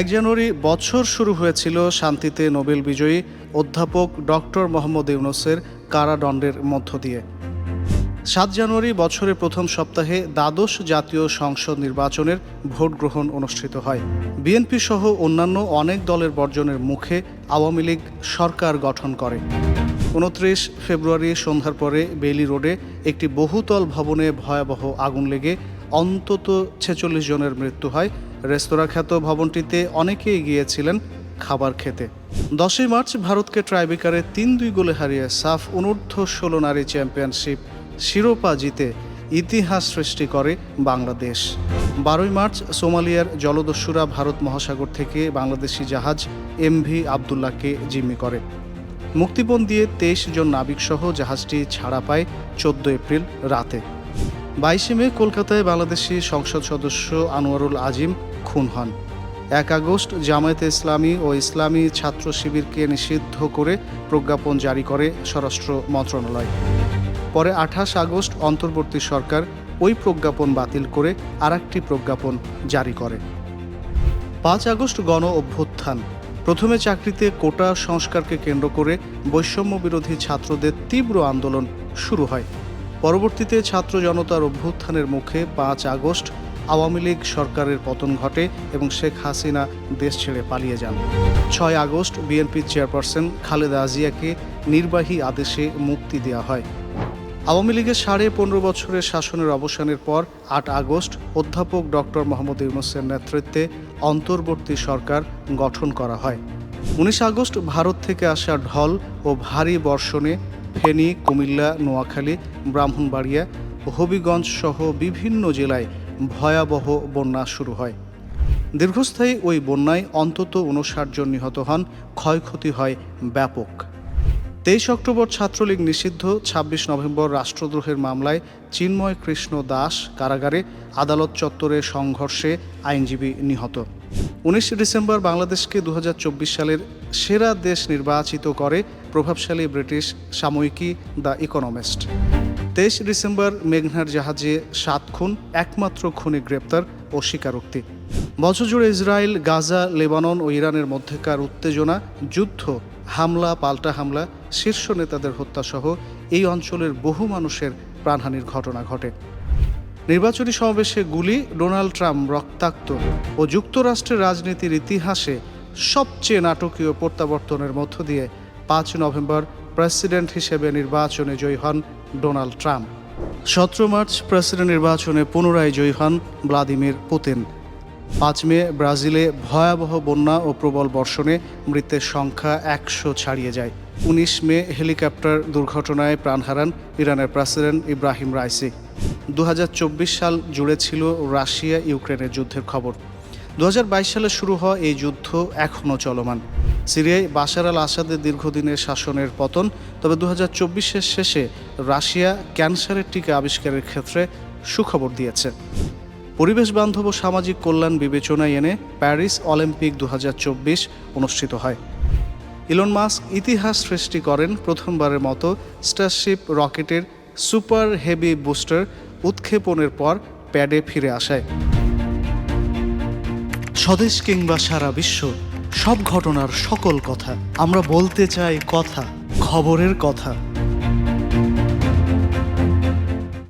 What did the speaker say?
এক জানুয়ারি বছর শুরু হয়েছিল শান্তিতে নোবেল বিজয়ী অধ্যাপক ডক্টর মোহাম্মদ ইউনুসের কারাদণ্ডের মধ্য দিয়ে। সাত জানুয়ারি বছরের প্রথম সপ্তাহে দ্বাদশ জাতীয় সংসদ নির্বাচনের ভোট গ্রহণ অনুষ্ঠিত হয়। বিএনপি সহ অন্যান্য অনেক দলের বর্জনের মুখে আওয়ামী লীগ সরকার গঠন করে। উনত্রিশ ফেব্রুয়ারি সন্ধ্যার পরে বেইলি রোডে একটি বহুতল ভবনে ভয়াবহ আগুন লেগে অন্তত ছেচল্লিশ জনের মৃত্যু হয়। রেস্তোরাঁ খ্যাত ভবনটিতে অনেকেই গিয়েছিলেন খাবার খেতে। দশই মার্চ ভারতকে ট্রাইবেকারে তিন দুই গোলে হারিয়ে সাফ অনূর্ধ্ব ষোলো নারী চ্যাম্পিয়নশিপ শিরোপা জিতে ইতিহাস সৃষ্টি করে বাংলাদেশ। বারোই মার্চ সোমালিয়ার জলদস্যুরা ভারত মহাসাগর থেকে বাংলাদেশি জাহাজ এমভি আবদুল্লাহকে জিম্মি করে। মুক্তিপণ দিয়ে তেইশ জন নাবিকসহ জাহাজটি ছাড়া পায় চোদ্দ এপ্রিল রাতে। বাইশে মে কলকাতায় বাংলাদেশি সংসদ সদস্য আনোয়ারুল আজিম খুন হন। এক আগস্ট জামায়াতে ইসলামী ও ইসলামী ছাত্র শিবিরকে নিষিদ্ধ করে প্রজ্ঞাপন জারি করে স্বরাষ্ট্র মন্ত্রণালয়। পরে আঠাশ আগস্ট অন্তর্বর্তী সরকার ওই প্রজ্ঞাপন বাতিল করে আরেকটি প্রজ্ঞাপন জারি করে। পাঁচ আগস্ট গণ অভ্যুত্থান। প্রথমে চাকরিতে কোটা সংস্কারকে কেন্দ্র করে বৈষম্য বিরোধী ছাত্রদের তীব্র আন্দোলন শুরু হয়। পরবর্তীতে ছাত্র জনতার অভ্যুত্থানের মুখে পাঁচ আগস্ট আওয়ামী লীগ সরকারের পতন ঘটে এবং শেখ হাসিনা দেশ ছেড়ে পালিয়ে যান। ছয় আগস্ট বিএনপির চেয়ারপারসন খালেদা আজিয়াকে নির্বাহী আদেশে মুক্তি দেওয়া হয়। আওয়ামী লীগের সাড়ে পনেরো বছরের শাসনের অবসানের পর আট আগস্ট অধ্যাপক ডক্টর মোহাম্মদ ইউনুসের নেতৃত্বে অন্তর্বর্তী সরকার গঠন করা হয়। উনিশ আগস্ট ভারত থেকে আসা ঢল ও ভারী বর্ষণে ফেনী, কুমিল্লা, নোয়াখালী, ব্রাহ্মণবাড়িয়া, হবিগঞ্জ সহ বিভিন্ন জেলায় ভয়াবহ বন্যা শুরু হয়। দীর্ঘস্থায়ী ওই বন্যায় অন্তত উনষাট জন নিহত হন, ক্ষয়ক্ষতি হয় ব্যাপক। তেইশ অক্টোবর ছাত্রলীগ নিষিদ্ধ ২৬ নভেম্বর রাষ্ট্রদ্রোহের মামলায় চিন্ময় কৃষ্ণ দাস কারাগারে আদালত চত্বরে সংঘর্ষে আইনজীবী নিহত। উনিশ ডিসেম্বর বাংলাদেশকে দু হাজার চব্বিশ সালের সেরা দেশ নির্বাচিত করে প্রভাবশালী ব্রিটিশ সাময়িকী দ্য ইকোনমিস্ট। তেইশ ডিসেম্বর মেঘনার জাহাজে সাত খুন, একমাত্র খুনে গ্রেপ্তার ও স্বীকারোক্তি। বছরজুড়ে ইসরায়েল, গাজা, লেবানন ও ইরানের মধ্যেকার উত্তেজনা, যুদ্ধ, হামলা, পাল্টা হামলা, শীর্ষ নেতাদের হত্যাসহ এই অঞ্চলের বহু মানুষের প্রাণহানির ঘটনা ঘটে। নির্বাচনী সমাবেশে গুলি, ডোনাল্ড ট্রাম্প রক্তাক্ত ও যুক্তরাষ্ট্রের রাজনীতির ইতিহাসে সবচেয়ে নাটকীয় প্রত্যাবর্তনের মধ্য দিয়ে পাঁচ নভেম্বর প্রেসিডেন্ট হিসেবে নির্বাচনে জয়ী হন ডোনাল্ড ট্রাম্প। সতেরো মার্চ প্রেসিডেন্ট নির্বাচনে পুনরায় জয়ী হন ভ্লাদিমির পুতিন। পাঁচ মে ব্রাজিলে ভয়াবহ বন্যা ও প্রবল বর্ষণে মৃতের সংখ্যা একশো ছাড়িয়ে যায়। উনিশ মে হেলিকপ্টার দুর্ঘটনায় প্রাণ হারান ইরানের প্রেসিডেন্ট ইব্রাহিম রাইসি। দু হাজার চব্বিশ সাল জুড়ে ছিল রাশিয়া ইউক্রেনের যুদ্ধের খবর। দুহাজার বাইশ সালে শুরু হওয়া এই যুদ্ধ এখনও চলমান। সিরিয়ায় বাশার আল আসাদের দীর্ঘদিনের শাসনের পতন, তবে দু হাজার শেষে রাশিয়া ক্যান্সারের টিকা আবিষ্কারের ক্ষেত্রে সুখবর দিয়েছে। পরিবেশ বান্ধব ও সামাজিক কল্যাণ বিবেচনায় এনে প্যারিস অলিম্পিক দু হাজার চব্বিশ অনুষ্ঠিত হয়। ইলন মাস্ক ইতিহাস সৃষ্টি করেন প্রথমবারের মতো স্টারশিপ রকেটের সুপার হেভি বুস্টার উৎক্ষেপণের পর প্যাডে ফিরে আসায়। স্বদেশ কিংবা সারা বিশ্ব, সব ঘটনার সকল কথা, আমরা বলতে চাই কথা, খবরের কথা।